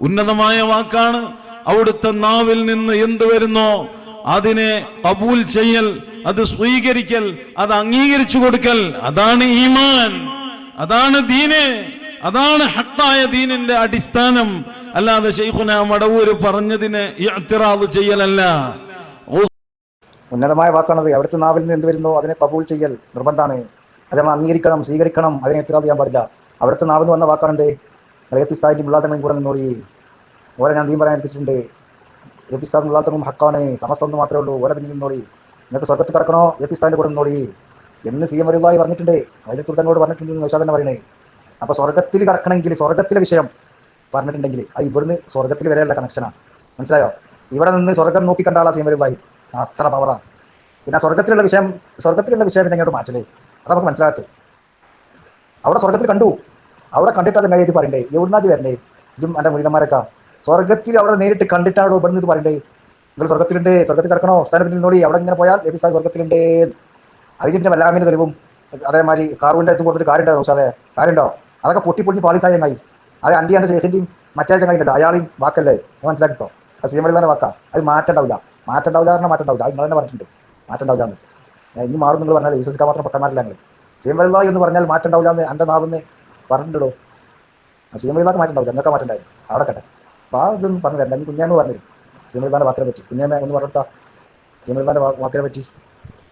ഉന്നതമായ വാക്കാണ്. അവിടുത്തെ നാവിൽ നിന്ന് എന്ത് വരുന്നോ അതിനെ കബൂൽ ചെയ്യൽ അത് സ്വീകരിക്കൽ അത് അംഗീകരിച്ചു കൊടുക്കൽ. അതാണ് ഈമാൻ. അതാണ് ദീന്. അതാണ് ഹത്തായ ദീനിന്റെ അടിസ്ഥാനം. അല്ലാതെ ഷെയ്ഖുന മടവൂര് പറഞ്ഞതിനെ ഇഅ്തിറാദ് ചെയ്യലല്ല. ഉന്നതമായ വാക്കാണത്. അവിടുത്തെ നാവിൽ നിന്ന് എന്ത് വരുന്നു അതിനെ കബൂൽ ചെയ്യൽ നിർബന്ധമാണ് അത് അംഗീകരിക്കണം സ്വീകരിക്കണം അതിനെ എത്തിരാത് ചെയ്യാൻ പാടില്ല. അവിടുത്തെ നാവിൽ നിന്ന് വന്ന വാക്കാണെന്ത്? എ പി സ്ഥായി മുള്ളാത്തങ്ങളും കൂടെ നിന്നോടി ഓരെ ഞാൻ നീ പറയാൻ ഏൽപ്പിച്ചിട്ടുണ്ട്. എ പി സ്ഥാനം മുള്ളാത്തങ്ങളും ഹക്കാണ്. സമസ്തം ഒന്ന് മാത്രമേ ഉള്ളൂ. ഓരെ പിന്നിൽ നിന്നോടി നിങ്ങൾക്ക് സ്വർഗത്തിൽ കിടക്കണോ? എ പി കൂടെ നിന്നോടി എന്ന് സി എം വരുള്ളതായി പറഞ്ഞിട്ടുണ്ട്. അതിന്റെ തുർത്തനോട് പറഞ്ഞിട്ടുണ്ട് എന്ന് തന്നെ പറയണേ. അപ്പോൾ സ്വർഗത്തിൽ കിടക്കണമെങ്കിൽ സ്വർഗത്തിലെ വിഷയം പറഞ്ഞിട്ടുണ്ടെങ്കിൽ അത് ഇവിടുന്ന് സ്വർഗത്തിൽ വരെയുള്ള കണക്ഷനാണ് മനസ്സിലായോ? ഇവിടെ നിന്ന് സ്വർഗം നോക്കി ആളാ സി എം വരുള്ളതായി അത്ര പവറാണ് പിന്നെ സ്വർഗത്തിലുള്ള വിഷയം സ്വർഗത്തിലുള്ള വിഷയം പിന്നെ ഇങ്ങോട്ട് മാറ്റലേ? അത് നമുക്ക് മനസ്സിലാകത്ത്. അവിടെ സ്വർഗത്തിൽ കണ്ടു. അവിടെ കണ്ടിട്ടാ തന്നെ ഇത് പറയണ്ടേ? എവിടുന്നാജ് വരണ്ടേ? ഇതും എന്റെ മുനിതന്മാരൊക്കെ. സ്വർഗത്തിൽ അവിടെ നേരിട്ട് കണ്ടിട്ടാണോ ഇവിടുന്ന് ഇത് പറയണ്ടേ? നിങ്ങൾ സ്വർഗത്തിലുണ്ട് സ്വർഗത്തിൽ കിടക്കണോ? സ്ഥാനത്തിൽ നോടി അവിടെ ഇങ്ങനെ പോയാൽ സ്ഥാനം സ്വർഗത്തിലുണ്ട് അതിന് പിന്നെ വല്ലാമിന്റെ തെളിവും അതേമാതിരി കാറുവിന്റെ അടുത്ത് കൊടുത്തിട്ട് കാര്യമുണ്ടോ സാറേ കാറുണ്ടോ അതൊക്കെ പൊട്ടി പൊട്ടി ചങ്ങായി അത് അണ്ടിയാന്റെ ശേഷിന്റെയും മറ്റേ ചങ്ങായി ഉണ്ടല്ലോ അയാളെയും വാക്കല്ലേ? മനസ്സിലാക്കിക്കോ. അത് സി വാക്കാം. അത് മാറ്റണ്ടാവില്ല. മാറ്റണ്ടാവില്ല പറഞ്ഞാൽ മാറ്റണ്ടാവില്ല. അത് നിങ്ങൾ തന്നെ പറഞ്ഞിട്ടുണ്ട്. മാറ്റണ്ടാവില്ല എന്ന് ഇനി മാറും നിങ്ങൾ പറഞ്ഞാൽ വിശ്വസിക്കാൻ മാത്രം പൊട്ടന്മാരില്ല നിങ്ങൾ സി എന്ന് പറഞ്ഞാൽ മാറ്റണ്ടാവില്ല എന്ന് എന്റെ നാവെന്ന് പറഞ്ഞിട്ടുണ്ടോ സി എം എൽ മാറ്റണ്ടാവില്ല എന്നൊക്കെ മാറ്റണ്ടായിരുന്നു അവിടെ കട്ടെ അപ്പോൾ ആ ഇതൊന്നും പറഞ്ഞു തരണ്ട അല്ലെങ്കിൽ കുഞ്ഞാമ്മ പറഞ്ഞു സി എം എൽ വാക്കിനെ പറ്റി. കുഞ്ഞാമ്മ ഒന്ന് പറഞ്ഞെടുത്താ സി എം വാക്കിനെ പറ്റി.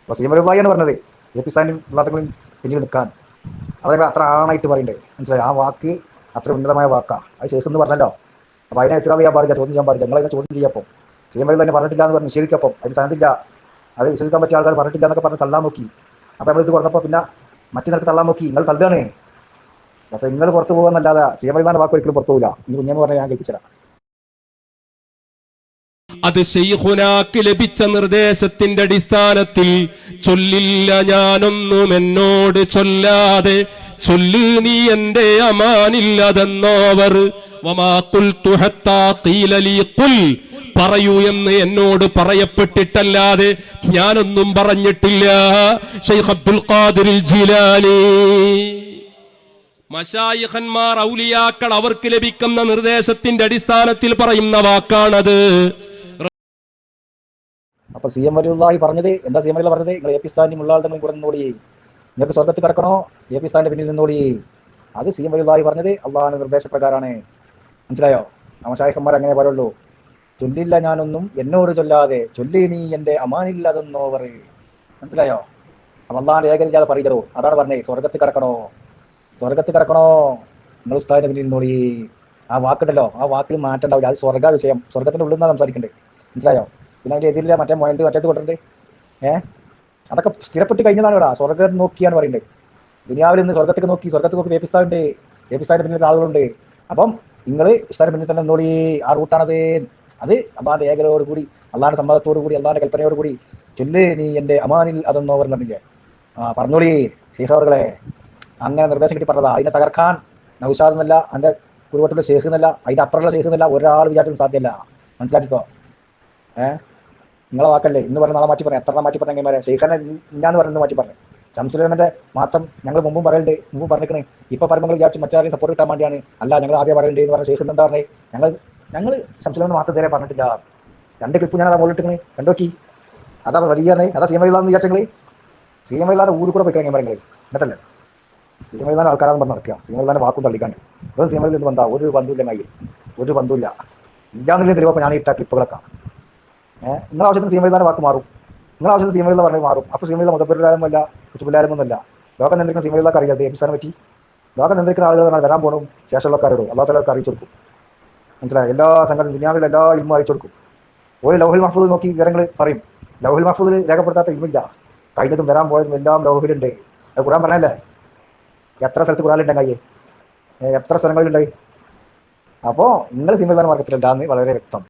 അപ്പോൾ സി എം പറഞ്ഞത്. എ പി സ്ഥാനും വിവാദങ്ങളും പിന്നിൽ നിൽക്കാൻ. അതൊക്കെ അത്ര ആണായിട്ട് പറയണ്ടേ. മനസ്സിലായി? ആ വാക്ക് അത്ര ഉന്നതമായ വാക്കാണ് അത് ശേഷം എന്ന് പറഞ്ഞല്ലോ. അപ്പോൾ അതിനെ എത്ര ചെയ്യാൻ പാടില്ല ചോദ്യം ചെയ്യാൻ പാടില്ല. നിങ്ങളതിനെ ചോദ്യം ചെയ്യപ്പം സി തന്നെ പറഞ്ഞിട്ടില്ല എന്ന് പറഞ്ഞ് നിഷേധിക്കപ്പം. അതിന് സാധിക്കില്ല അത് വിശ്വസിക്കാൻ പറ്റിയ ആൾക്കാർ പറഞ്ഞിട്ടില്ല എന്നൊക്കെ പറഞ്ഞ് തള്ളാൻ നോക്കി. അപ്പോൾ നമ്മൾ ഇത് കൊടുത്തപ്പോ പിന്നെ മറ്റേ നിരക്ക് തള്ളാൻ നോക്കി. നിങ്ങൾ തള്ളുകയാണ്. പക്ഷേ നിങ്ങൾ പുറത്തു പോകുന്നല്ലാതെ സി എം എൽ വാക്ക് ഒരിക്കലും പുറത്തു പോകില്ല ഇനി കുഞ്ഞമ്മ പറഞ്ഞാൽ ഞാൻ കേൾപ്പിച്ചതാണ് അത് ഷെയ്ഖുനാക്ക് ലഭിച്ച നിർദ്ദേശത്തിന്റെ അടിസ്ഥാനത്തിൽ ചൊല്ലില്ല ഞാനൊന്നും എന്നോട് ചൊല്ലാതെ ചൊല്ലി നീ എന്റെ അമാനില്ലതെന്നോവർ. പറയൂ എന്ന് എന്നോട് പറയപ്പെട്ടിട്ടല്ലാതെ ഞാനൊന്നും പറഞ്ഞിട്ടില്ല. ഷെയ്ഖ് അബ്ദുൽ ഖാദിർ ജിലാനി. മശായിഖന്മാർ ഔലിയാക്കൾ അവർക്ക് ലഭിക്കുന്ന നിർദ്ദേശത്തിന്റെ അടിസ്ഥാനത്തിൽ പറയുന്ന വാക്കാണത്. അപ്പൊ സി എം വലിയുള്ളാഹി പറഞ്ഞത് എന്താ സി എം വലിയ പറഞ്ഞത്? നിങ്ങൾ എ പി സ്ഥാനിന്റെ മുള്ളാളുടെ കൂടെ നിന്നോടി നിങ്ങൾക്ക് സ്വർഗത്തിൽ കിടക്കണോ? എ പി സ്ഥാനിന്റെ പിന്നിൽ നിന്നോടി അത് സി എം വലിയുള്ളാഹി പറഞ്ഞത് അള്ളാഹാന്റെ നിർദ്ദേശപ്രകാരമാണ്. മനസ്സിലായോ? നമശായക്കന്മാർ അങ്ങനെ പറയുള്ളൂ. ചൊല്ലില്ല ഞാനൊന്നും എന്നോട് ചൊല്ലാതെ ചൊല്ലി നീ എന്റെ അമാനില്ലാതെന്നോവർ. മനസ്സിലായോ? അപ്പൊ അള്ളാഹാന്റെ ഏകരില്ലാതെ പറയരുതോ അതാണ് പറഞ്ഞത്. സ്വർഗത്തിൽ കിടക്കണോ? സ്വർഗത്തിൽ കിടക്കണോ നിങ്ങൾ ഉസ്താദിന്റെ പിന്നിൽ നിന്നോളി. ആ വാക്കുണ്ടല്ലോ. ആ വാക്കിൽ മാറ്റം ഉണ്ടാവില്ല അത് സ്വർഗ വിഷയം. സ്വർഗത്തിന്റെ ഉള്ളിൽ നിന്നാണ് സംസാരിക്കണ്ടേ? മനസ്സിലായോ? പിന്നെ അതിന്റെ എതിരില്ല മറ്റേ മൊയന്ത് മറ്റേത് കൊണ്ടുണ്ട് ഏ? അതൊക്കെ സ്ഥിരപ്പെട്ട് കഴിഞ്ഞതാണ് ഇവിടെ. സ്വർഗം നോക്കിയാണ് പറയുന്നത്. ദുനിയാവിൽ നിന്ന് സ്വർഗത്തേക്ക് നോക്കി സ്വർഗത്തേക്ക് നോക്കി വേപ്പിസ്ഥാനുണ്ട് വേപ്പിസ്ഥാവിന്റെ പിന്നിൽ ആളുകളുണ്ട്. അപ്പം നിങ്ങൾ ഇഷ്ടാന്റെ പിന്നിൽ തന്നെ നോളി ആ റൂട്ടാണത്. അത് അള്ളാന്റെ ഏകലയോട് കൂടി അള്ളാന്റെ സമ്മതത്തോടു കൂടി അള്ളാന്റെ കൽപ്പനയോട് കൂടി. ചൊല്ല് നീ എന്റെ അമാനിൽ അതൊന്നോ പറഞ്ഞില്ലേ ആ പറഞ്ഞോളി. ശേഖവർകളെ അങ്ങനെ നിർദ്ദേശം കിട്ടി പറഞ്ഞതാ. അതിനെ തകർക്കാൻ നൗഷാദ് എന്നല്ല അതിന്റെ കുരുവട്ടുള്ള ഷേഖ് എന്നല്ല അതിന്റെ അപ്പുറമുള്ള ഷേഖ് എന്നല്ല ഒരാൾ വിചാരിച്ചാലും സാധ്യമല്ല. മനസ്സിലാക്കിക്കോ? ഏഹ് നിങ്ങളെ വാക്കല്ലേ? ഇന്ന് പറഞ്ഞ നാളെ മാറ്റി പറഞ്ഞു. എത്ര മാറ്റി പറഞ്ഞ എങ്ങനെ ഷെയ്ഖാനെ ഞാൻ പറഞ്ഞു മാറ്റി പറഞ്ഞു. ശംസുലേമന്റെ മാത്രം ഞങ്ങൾ മുമ്പും പറയണ്ടേ മുമ്പും പറഞ്ഞിരിക്കണേ. ഇപ്പൊ പറയുമ്പോൾ വിചാരിച്ചു മറ്റാരെയും സപ്പോർട്ട് കിട്ടാൻ വേണ്ടിയാണ്. അല്ല ഞങ്ങൾ ആദ്യം പറയണ്ടേ എന്ന് പറഞ്ഞ ഷെയ്ഖ് എന്താ പറഞ്ഞേ? ഞങ്ങൾ ഞങ്ങൾ ശംസുലമന് മാത്രം ഇതുവരെ പറഞ്ഞിട്ടില്ല. രണ്ട് ക്ലിപ്പ് ഞാൻ അതാ മുകളിട്ടിക്കണേ കണ്ടോക്കി? അതാ വലിയ അതാ സി എം എന്ന് വിചാരിച്ചെങ്കിൽ സി എം ഐലാടെ ഊര് കൂടെ പോയിക്കാൻ പറയുന്നത്. എന്നിട്ടല്ലേ? സി എം ആൾക്കാരാണ് പറഞ്ഞ് നടക്കുക. സിനിമ എം ഐലാന്റെ വാക്കും തള്ളിക്കാണ്ട്. വെറും സിനിമയിൽ നിന്ന് ബന്ധാ ഒരു ബന്ധുവില്ല മൈ ഒരു ബന്ധുവില്ല. ഇല്ലാന്നില്ല തെളിവപ്പോൾ ഞാൻ ഇട്ട ക്ലിപ്പുകളൊക്കെ ഏഹ് നിങ്ങളുടെ ആവശ്യത്തിന് സിനിമയിൽ എം വാക്ക് മാറും. നിങ്ങളുടെ ആവശ്യത്തിന് സിനിമയിൽ എം ഐല പറഞ്ഞ് മാറും. അപ്പോൾ സി എം ഐല മുതപ്പില്ലായ്മല്ല അല്ല ലോകം നിയന്ത്രിക്കുന്ന സി എം അറിയാതെ എപ്പിസാനെ പറ്റി. ലോകം നിയന്ത്രിക്കുന്ന ആളുകൾ പറഞ്ഞാൽ വരാൻ പോകണം ശേഷമുള്ളക്കാരോട് അല്ലാത്ത ആൾക്കാർക്ക് അറിയിച്ചു കൊടുക്കും. മനസ്സിലായി? എല്ലാ സംഘം ദുനിയാവിലെ എല്ലാ ഇൽമും അറിയിച്ചു കൊടുക്കും. ഒരു ലൗഹിൽ മഹഫൂദ് നോക്കി വിവരങ്ങൾ പറയും. ലൗഹിൽ മഹഫൂദിൽ രേഖപ്പെടുത്താത്ത ഇൽമില്ല. കഴിഞ്ഞതും വരാൻ പോയതും എല്ലാം ലൗഹിലുണ്ട്. അത് കൂടാൻ പറഞ്ഞല്ലേ? എത്ര സ്ഥലത്ത് ഖുറാനുണ്ട് കയ്യെ എത്ര സ്ഥലങ്ങളിലുണ്ടായി അപ്പോൾ നിങ്ങൾ സിംഗിൾ മാർക്കറ്റിലുണ്ടാന്ന് വളരെ വ്യക്തം.